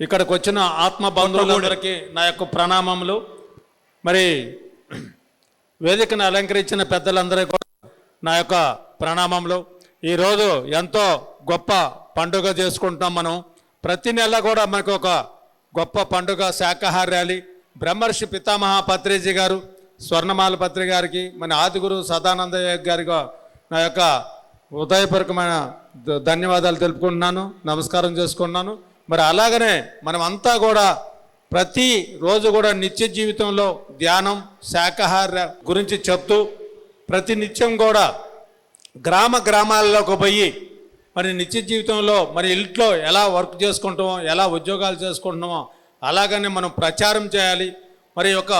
ఇక్కడికి వచ్చిన ఆత్మ బంధువులందరికీ నా యొక్క ప్రణామములు. మరి వేదికను అలంకరించిన పెద్దలందరికీ కూడా నా యొక్క ప్రణామములు. ఈరోజు ఎంతో గొప్ప పండుగ చేసుకుంటున్నాం మనం. ప్రతి నెల కూడా మనకు ఒక గొప్ప పండుగ శాకాహార ర్యాలీ. బ్రహ్మర్షి పితామహ పత్రిజీ గారు స్వర్ణమాల పత్రి గారికి మన ఆదిగురు సదానందయ్య గారికి నా యొక్క హృదయపూర్వకమైన ధ- ధన్యవాదాలు తెలుపుకుంటున్నాను. నమస్కారం చేసుకుంటున్నాను. మరి అలాగనే మనం అంతా కూడా ప్రతి రోజు కూడా నిత్య జీవితంలో ధ్యానం శాకాహార గురించి చెప్తూ ప్రతి నిత్యం కూడా గ్రామ గ్రామాల్లోకి పోయి మరి నిత్య జీవితంలో మరి ఇంట్లో ఎలా వర్క్ చేసుకుంటామో ఎలా ఉద్యోగాలు చేసుకుంటున్నామో అలాగనే మనం ప్రచారం చేయాలి. మరి ఒక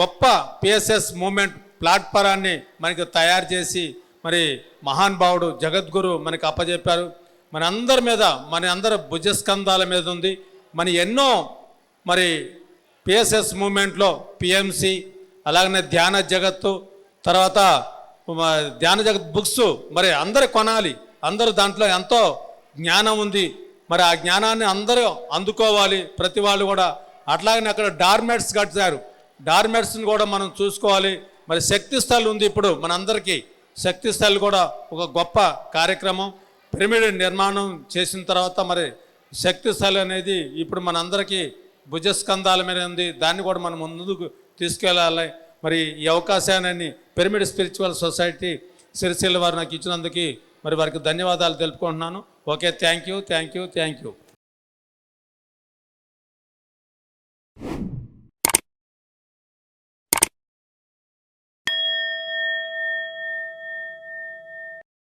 గొప్ప పిఎస్ఎస్ మూమెంట్ ప్లాట్ఫారాన్ని మనకి తయారు చేసి మరి మహానుభావుడు జగద్గురు మనకి అప్పజెప్పారు. మన అందరి మీద మన అందరి భుజస్కంధాల మీద ఉంది. మన ఎన్నో మరి పిఎస్ఎస్ మూమెంట్లో పిఎంసి అలాగనే ధ్యాన జగత్తు తర్వాత ధ్యాన జగత్ బుక్స్ మరి అందరు కొనాలి. అందరూ దాంట్లో ఎంతో జ్ఞానం ఉంది. మరి ఆ జ్ఞానాన్ని అందరూ అందుకోవాలి. ప్రతి వాళ్ళు కూడా. అట్లాగనే అక్కడ డార్మెట్స్ కట్టారు. డార్మెట్స్ని కూడా మనం చూసుకోవాలి. మరి శక్తి స్థల్ ఉంది ఇప్పుడు మనందరికీ. శక్తి స్థల్ కూడా ఒక గొప్ప కార్యక్రమం. పిరమిడ్ నిర్మాణం చేసిన తర్వాత మరి శక్తిశాలి అనేది ఇప్పుడు మనందరికీ భుజస్కంధాల మీద ఉంది. దాన్ని కూడా మనం ముందుకు తీసుకెళ్ళాలి. మరి ఈ అవకాశాన్ని పిరమిడ్ స్పిరిచువల్ సొసైటీ సిరిసిల్ల వారు నాకు ఇచ్చినందుకు మరి వారికి ధన్యవాదాలు తెలుపుకుంటున్నాను. Okay thank you thank you thank you.